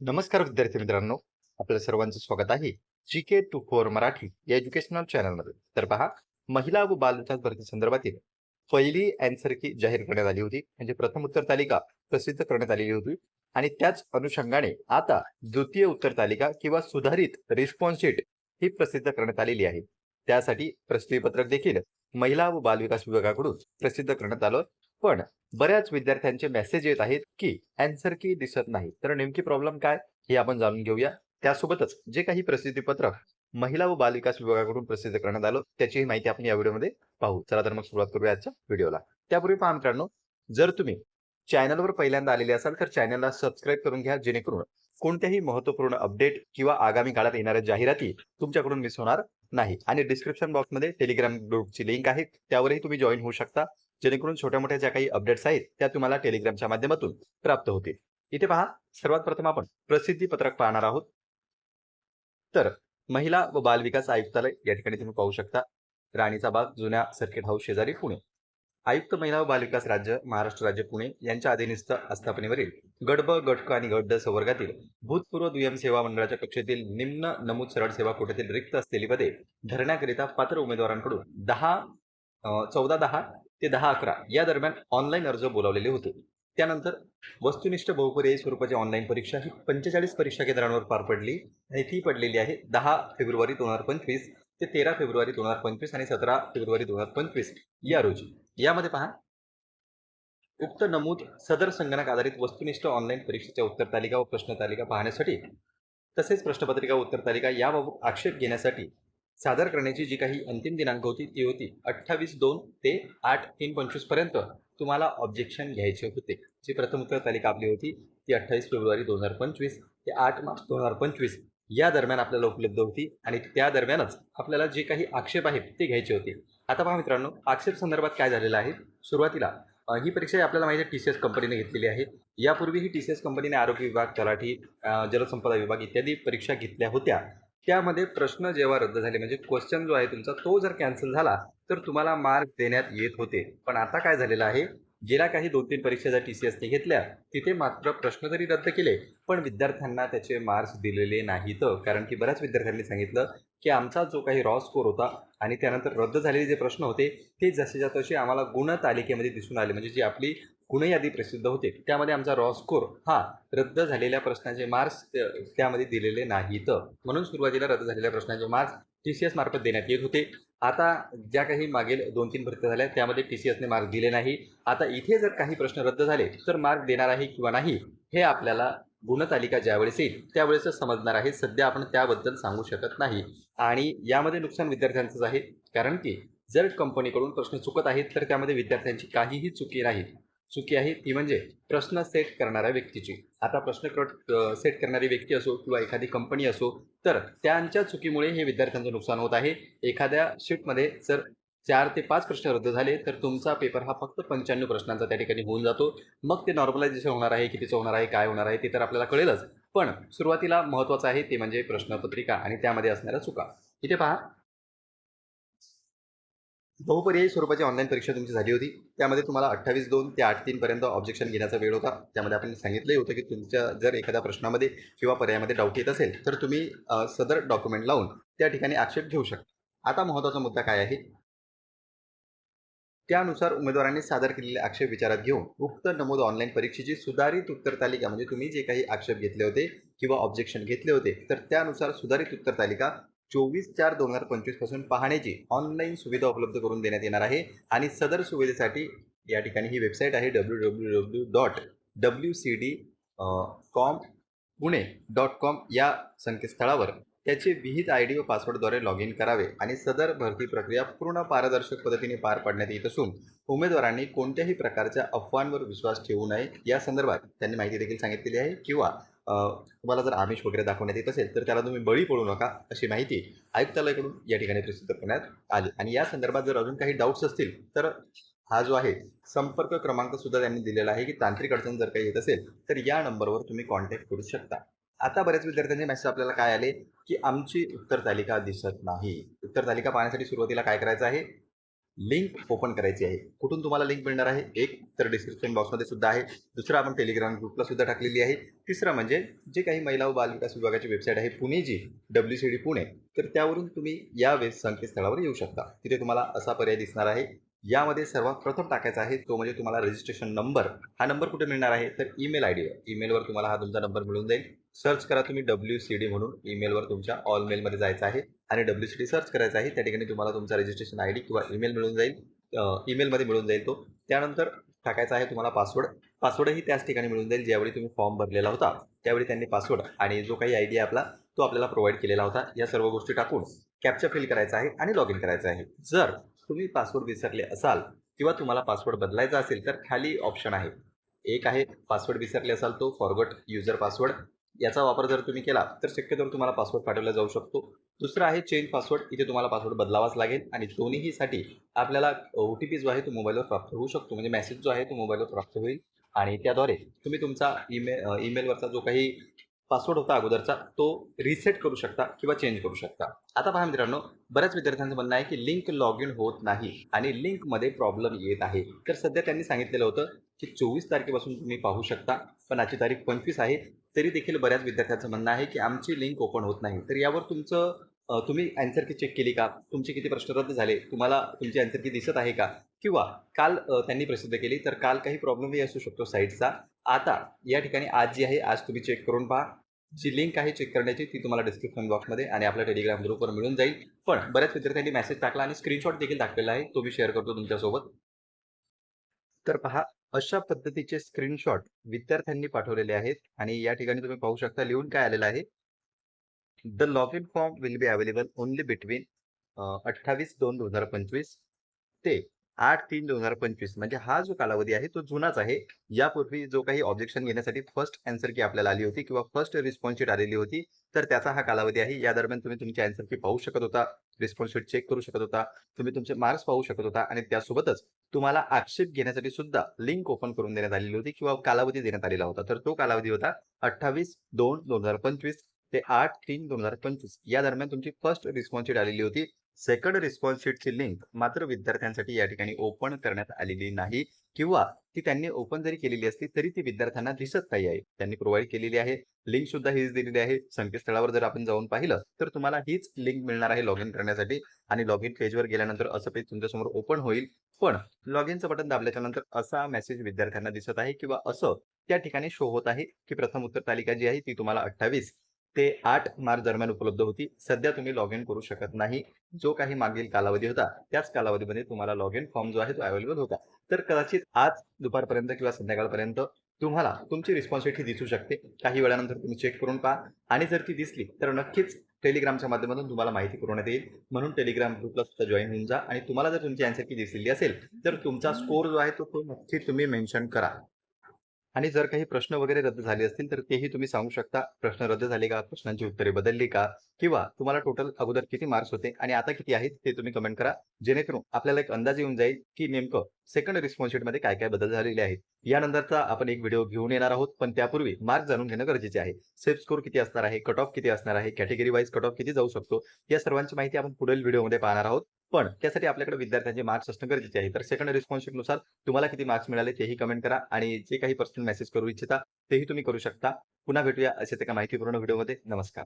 नमस्कार विद्यार्थी मित्रांनो. आपल्या सर्वांचं स्वागत आहे. G K two four Marathi या एज्युकेशनल चॅनलमध्ये तर पहा महिला व बालविकास भरती संदर्भातील पहिली अँसर की जाहीर करण्यात आली होती. म्हणजे प्रथम उत्तर तालिका प्रसिद्ध करण्यात आलेली होती. आणि त्याच अनुषंगाने आता द्वितीय उत्तर तालिका किंवा सुधारित रिस्पॉन्स शीट ही प्रसिद्ध करण्यात आलेली आहे. त्यासाठी प्रसिद्धीपत्रक देखील महिला व बालविकास विभागाकडून प्रसिद्ध करण्यात आलं. पण बऱ्याच विद्यार्थ्यांचे मेसेज येत आहेत की अँसर की दिसत नाही. तर नेमकी प्रॉब्लेम काय? हे आपण जाणून घेऊया. त्यासोबतच जे काही प्रसिद्धीपत्रक महिला व बालविकास विभागाकडून प्रसिद्ध करण्यात आलं त्याची माहिती आपण या व्हिडिओमध्ये पाहू. चला तर मग सुरुवात करूया आजच्या व्हिडिओला. त्यापूर्वी पहा मित्रांनो जर तुम्ही चॅनलवर पहिल्यांदा आलेले असाल तर चॅनलला सबस्क्राईब करून घ्या. जेणेकरून कोणत्याही महत्त्वपूर्ण अपडेट किंवा आगामी काळात येणाऱ्या जाहिराती तुमच्याकडून मिस होणार नाही. आणि डिस्क्रिप्शन बॉक्समध्ये टेलिग्राम ग्रुपची लिंक आहे. त्यावरही तुम्ही जॉईन होऊ शकता. जेणेकरून छोट्या मोठ्या ज्या काही अपडेट्स आहेत त्या तुम्हाला टेलिग्रामच्या माध्यमातून प्राप्त होतील. इथे पहा सर्वात प्रथम आपण प्रसिद्धी पत्रक पाहणार आहोत. तर महिला व बाल विकास आयुक्तालय या ठिकाणी तुम्ही पाहू शकता राणीचा बाग जुन्या सर्किट हाऊस शेजारी पुणे. आयुक्त महिला व बालविकास राज्य महाराष्ट्र राज्य पुणे यांच्या अधीनस्थ आस्थापनेवरील गडब ब आणि गड संवर्गातील भूतपूर्व दुय्यम सेवा मंडळाच्या कक्षेतील निम्न नमूद सरळ सेवा कोट्यातील रिक्त असलेली पदे धरण्याकरिता पात्र उमेदवारांकडून दहा चौदा दहा ते दहा अकरा या दरम्यान ऑनलाईन अर्ज बोलावलेले होते. त्यानंतर वस्तुनिष्ठ बहुपर्यायी स्वरूपाची ऑनलाईन परीक्षा ही पंचेचाळीस परीक्षा केंद्रांवर पार पडली आणि ती पडलेली आहे दहा फेब्रुवारी दोन हजार पंचवीस ते तेरा फेब्रुवारी दोन हजार पंचवीस आणि सतरा फेब्रुवारी दोन हजार पंचवीस या रोजी. यामध्ये पहा. उक्त नमूद सदर संगणक आधारित वस्तुनिष्ठ ऑनलाईन परीक्षेच्या उत्तर तालिका व प्रश्न तालिका पाहण्यासाठी तसेच प्रश्नपत्रिका उत्तर तालिका याबाबत आक्षेप घेण्यासाठी सादर करण्याची जी काही अंतिम दिनांक होती ती होती अठ्ठावीस दोन ते आठ तीन पंचवीसपर्यंत तुम्हाला ऑब्जेक्शन घ्यायचे होते. जी प्रथम उत्तर तालिका आपली होती ती अठ्ठावीस फेब्रुवारी दोन हजार पंचवीस ते आठ मार्च दोन हजार पंचवीस या दरम्यान आपल्याला उपलब्ध होती आणि त्या दरम्यानच आपल्याला जे काही आक्षेप आहेत ते घ्यायचे होते. आता पहा मित्रांनो आक्षेप संदर्भात काय झालेलं आहे? सुरुवातीला ही परीक्षा आपल्याला माहिती आहे टी सी एस कंपनीने घेतलेली आहे. यापूर्वी ही टी सी एस कंपनीने आरोग्य विभाग तलाठी जलसंपदा विभाग इत्यादी परीक्षा घेतल्या होत्या. त्यामध्ये प्रश्न जेव्हा रद्द झाले म्हणजे क्वेश्चन जो आहे तुमचा तो जर कॅन्सल झाला तर तुम्हाला मार्क देण्यात येत होते. पण आता काय झालेलं आहे? गेल्या काही दोन तीन परीक्षा ज्या टी सी एसने घेतल्या तिथे मात्र प्रश्न जरी रद्द केले. पण विद्यार्थ्यांना त्याचे मार्क्स दिलेले नाहीत. कारण की बऱ्याच विद्यार्थ्यांनी सांगितलं की आमचा जो काही रॉ स्कोर होता आणि त्यानंतर रद्द झालेले जे प्रश्न होते ते जसेच्या तसे आम्हाला गुण तालिकेमध्ये दिसून आले म्हणजे जी आपली गुणयादी प्रसिद्ध होते. त्यामध्ये आमचा रॉ स्कोर हा रद्द झालेल्या प्रश्नाचे मार्क्स त्यामध्ये दिलेले नाहीत. म्हणून सुरुवातीला रद्द झालेल्या प्रश्नाचे मार्क्स टी सी एस मार्फत देण्यात येत होते. आता ज्या काही मागील दोन तीन परीक्षा झाल्या त्यामध्ये टी सी एसने मार्क दिले नाही. आता इथे जर काही प्रश्न रद्द झाले तर मार्क देणार आहे किंवा नाही हे आपल्याला गुणतालिका ज्यावेळेस येईल त्यावेळेसच समजणार आहे. सध्या आपण त्याबद्दल सांगू शकत नाही. आणि यामध्ये नुकसान विद्यार्थ्यांचंच आहे कारण की जर कंपनीकडून प्रश्न चुकत आहेत तर त्यामध्ये विद्यार्थ्यांची काहीही चुकी नाही चुकी आहे ती म्हणजे प्रश्न सेट करणाऱ्या व्यक्तीची. आता प्रश्न सेट करणारी व्यक्ती असो किंवा एखादी कंपनी असो तर त्यांच्या चुकीमुळे हे विद्यार्थ्यांचं नुकसान होत आहे. एखाद्या शीटमध्ये जर चार ते पाच प्रश्न रद्द झाले तर तुमचा पेपर हा फक्त पंच्याण्णव प्रश्नांचा त्या ठिकाणी होऊन जातो. मग ते नॉर्मलायझेशन होणार आहे कितीचं होणार आहे काय होणार आहे ते तर आपल्याला कळेलच. पण सुरुवातीला महत्त्वाचं आहे ते म्हणजे प्रश्नपत्रिका आणि त्यामध्ये असणाऱ्या चुका. इथे पहा बहुपर्यायी स्वरूपाची ऑनलाईन परीक्षा तुमची झाली होती. त्यामध्ये तुम्हाला अठ्ठावीस दोन ते आठ तीनपर्यंत ऑब्जेक्शन घेण्याचा वेळ होता. त्यामध्ये आपण सांगितलंही होतं की तुमच्या जर एखाद्या प्रश्नामध्ये किंवा पर्यायामध्ये डाऊट येत असेल तर तुम्ही सदर डॉक्युमेंट लावून त्या ठिकाणी आक्षेप घेऊ शकता. आता महत्त्वाचा मुद्दा काय आहे? त्यानुसार उमेदवारांनी सादर केलेले आक्षेप विचारात घेऊन उक्त नमूद ऑनलाईन परीक्षेची सुधारित उत्तर तालिका म्हणजे तुम्ही जे काही आक्षेप घेतले होते किंवा ऑब्जेक्शन घेतले होते तर त्यानुसार सुधारित उत्तर तालिका चोवीस चार दोन हजार पंचवीसपासून पाहण्याची ऑनलाईन सुविधा उपलब्ध करून देण्यात येणार आहे. आणि सदर सुविधेसाठी या ठिकाणी ही वेबसाईट आहे W W W dot W C D com Pune dot com या संकेतस्थळावर. त्याचे विहित आय डी व पासवर्डद्वारे लॉग इन करावे आणि सदर भरती प्रक्रिया पूर्ण पारदर्शक पद्धतीने पार पाडण्यात येत असून उमेदवारांनी कोणत्याही प्रकारच्या अफवांवर विश्वास ठेवू नये. या संदर्भात त्यांनी माहिती देखील सांगितलेली आहे किंवा तुम्हाला जर आमिष वगैरे दाखवण्यात येत असेल तर त्याला तुम्ही बळी पडू नका अशी माहिती आयुक्तालयाकडून या ठिकाणी प्रसिद्ध करण्यात आली. आणि या संदर्भात जर अजून काही डाऊट्स असतील तर हा जो आहे संपर्क क्रमांक सुद्धा त्यांनी दिलेला आहे की तांत्रिक अडचण जर काही येत असेल तर या नंबरवर तुम्ही कॉन्टॅक्ट करू शकता. आता बऱ्याच विद्यार्थ्यांचे मेसेज आपल्याला काय आले? की आमची उत्तर तालिका दिसत नाही. उत्तर तालिका पाहण्यासाठी सुरुवातीला काय करायचं आहे? लिंक ओपन करायची आहे. कुठून तुम्हाला लिंक मिळणार आहे? एक तर डिस्क्रिप्शन बॉक्समध्ये सुद्धा आहे. दुसरं आपण टेलिग्राम ग्रुपला सुद्धा टाकलेली आहे. तिसरं म्हणजे जे काही महिला व बालविकास विभागाची वेबसाईट आहे Pune G W C D Pune तर त्यावरून तुम्ही या वेब संकेतस्थळावर येऊ शकता. तिथे तुम्हाला असा पर्याय दिसणार आहे. यामध्ये सर्वात प्रथम टाकायचा आहे तो म्हणजे तुम्हाला रजिस्ट्रेशन नंबर हा नंबर कुठे मिळणार आहे? तर ईमेल आय डीवर ईमेलवर तुम्हाला हा तुमचा नंबर मिळून जाईल. सर्च करा तुम्ही डब्ल्यू सी डी म्हणून. ईमेलवर तुमच्या ऑल मेलमध्ये जायचं आहे. आणि डब्ल्यू सी डी सर्च करायचं आहे. त्या ठिकाणी तुम्हाला तुमचा रजिस्ट्रेशन आय डी किंवा ईमेल मिळून जाईल. ईमेलमध्ये मिळून जाईल तो. त्यानंतर टाकायचा आहे तुम्हाला पासवर्ड पासवर्डही त्याच ठिकाणी मिळून जाईल ज्यावेळी तुम्ही फॉर्म भरलेला होता. त्यावेळी त्यांनी पासवर्ड आणि जो काही आय डी आपला तो आपल्याला प्रोव्हाइड केलेला होता. या सर्व गोष्टी टाकून कॅप्चर फिल करायचा आहे आणि लॉग इन करायचं आहे. जर तुम्ही पासवर्ड विसरले असाल किंवा तुम्हाला पासवर्ड बदलायचा असेल तर खाली ऑप्शन आहे. एक आहे पासवर्ड विसरले असाल तो फॉरवर्ड युजर पासवर्ड याचा वापर जर तुम्ही केला तर शक्यतो तुम्हाला पासवर्ड पाठवला जाऊ शकतो. दुसरं आहे चेंज पासवर्ड इथे तुम्हाला पासवर्ड बदलावाच लागेल आणि दोन्हीसाठी आपल्याला ओ टी पी जो आहे तो मोबाईलवर प्राप्त होऊ शकतो. म्हणजे मेसेज जो आहे तो मोबाईलवर प्राप्त होईल. आणि त्याद्वारे तुम्ही तुमचा ईमेल ईमेलवरचा जो काही पासवर्ड होता अगोदरचा तो रिसेट करू शकता किंवा चेंज करू शकता. आता पहा मित्रांनो बऱ्याच विद्यार्थ्यांचं म्हणणं आहे की लिंक लॉग इन होत नाही आणि लिंकमध्ये प्रॉब्लेम येत आहे. तर सध्या त्यांनी सांगितलेलं होतं की चोवीस तारखेपासून तुम्ही पाहू शकता पण आजची तारीख पंचवीस आहे. तरी देखील बऱ्याच विद्यार्थ्यांचं म्हणणं आहे की आमची लिंक ओपन होत नाही. तर यावर तुमचं तुम्ही अँसर की चेक केली का? तुमचे किती प्रश्न रद्द झाले? तुम्हाला तुमची अँसर की दिसत आहे का? किंवा काल त्यांनी प्रसिद्ध केली तर काल काही प्रॉब्लेमही असू शकतो साईटचा आता या ठिकाणी आज जी आहे आज तुम्ही चेक करून पहा. जी लिंक आहे चेक करण्याची ती तुम्हाला डिस्क्रिप्शन बॉक्समध्ये आणि आपल्या टेलिग्राम ग्रुपवर मिळून जाईल. पण बऱ्याच विद्यार्थ्यांनी मेसेज टाकला आणि स्क्रीनशॉट देखील टाकलेला आहे. तो मी शेअर करतो तुमच्यासोबत. तर पहा अशा पद्धतीचे स्क्रीनशॉट विद्यार्थ्यांनी पाठवलेले आहेत आणि या ठिकाणी तुम्ही पाहू शकता लिहून काय आलेलं आहे. The log in form will be available only between अठ्ठावीस दोन दोन हजार पंचवीस ते आठ तीन दोन हजार पंचवीस म्हणजे हा जो कालावधी आहे तो जुनाच आहे. यापूर्वी जो काही ऑब्जेक्शन घेण्यासाठी फर्स्ट अँसर की आपल्याला आली होती किंवा फर्स्ट रिस्पॉन्स शीट आलेली होती तर त्याचा हा कालावधी आहे. या दरम्यान तुम्ही तुमची अँसर की पाहू शकत होता रिस्पॉन्स शीट चेक करू शकत होता तुम्ही तुमचे मार्क्स पाहू शकत होता आणि त्यासोबतच तुम्हाला आक्षेप घेण्यासाठी सुद्धा लिंक ओपन करून देण्यात आलेली होती किंवा कालावधी देण्यात आलेला होता. तर तो कालावधी होता अठ्ठावीस दोन दोन हजार पंचवीस ते आठ तीन दोन हजार पंचवीस. या दरम्यान तुमची फर्स्ट रिस्पॉन्स शीट आलेली होती. सेकंड रिस्पॉन्स शीटची लिंक मात्र विद्यार्थ्यांसाठी या ठिकाणी ओपन करण्यात आलेली नाही. किंवा ती त्यांनी ओपन जरी केलेली असली तरी ती विद्यार्थ्यांना दिसत नाही आहे. त्यांनी प्रोव्हाइड केलेली आहे. लिंक सुद्धा हीच दिलेली आहे. संकेतस्थळावर जर आपण जाऊन पाहिलं तर तुम्हाला हीच लिंक मिळणार आहे लॉग इन करण्यासाठी. आणि लॉग इन पेजवर गेल्यानंतर असं पेज तुमच्यासमोर ओपन होईल. पण लॉग इनचं बटन दाबल्याच्या नंतर असा मेसेज विद्यार्थ्यांना दिसत आहे. किंवा असं त्या ठिकाणी शो होत आहे की प्रथम उत्तर तालिका जी आहे ती तुम्हाला अठ्ठावीस. ते आठ मार्च दरम्यान उपलब्ध होती. सध्या तुम्ही लॉग इन करू शकत नाही. जो काही मागील कालावधी होता त्याच कालावधीमध्ये तुम्हाला लॉग इन फॉर्म जो आहे तो अवेलेबल होता. तर कदाचित आज दुपारपर्यंत किंवा संध्याकाळपर्यंत तुम्हाला तुमची रिस्पॉन्सिबिलिटी दिसू शकते. काही वेळानंतर तुम्ही चेक करून पहा. आणि जर ती दिसली तर नक्कीच टेलिग्रामच्या माध्यमातून तुम्हाला माहिती पुरवण्यात येईल. म्हणून टेलिग्राम ग्रुपला सुद्धा जॉईन होऊन जा. आणि तुम्हाला जर तुमची अँसर की दिसलेली असेल तर तुमचा स्कोर जो आहे तो तो नक्की तुम्ही मेन्शन करा. आणि जर काही प्रश्न वगैरे रद्द झाले असतील तर तेही तुम्ही सांगू शकता. प्रश्न रद्द झाले का? प्रश्नांची उत्तरे बदलली का? किंवा तुम्हाला टोटल अगोदर किती मार्क्स होते आणि आता किती आहेत ते तुम्ही कमेंट करा. जेणेकरून आपल्याला एक अंदाज येऊन जाईल की नेमकं सेकंड रिस्पॉन्स काय काय बदल झालेले आहेत. यानंतरचा आपण एक व्हिडिओ घेऊन येणार आहोत पण त्यापूर्वी मार्क जाणून घेणं गरजेचे आहे. सेफ स्कोर किती असणार आहे? कट ऑफ किती असणार आहे? कॅटेगरी वाईज कट ऑफ किती जाऊ शकतो? या सर्वांची माहिती आपण पुढील व्हिडिओमध्ये पाहणार आहोत. पण त्यासाठी आपल्याकडे विद्यार्थ्यांचे मार्क्स असणं गरजेचे आहे. तर सेकंड रिस्पॉन्सनुसार तुम्हाला किती मार्क्स मिळाले तेही कमेंट करा आणि जे काही पर्सनल मेसेज करू इच्छिता तेही तुम्ही करू शकता. पुन्हा भेटूया असेच एका माहितीपूर्ण व्हिडिओमध्ये नमस्कार.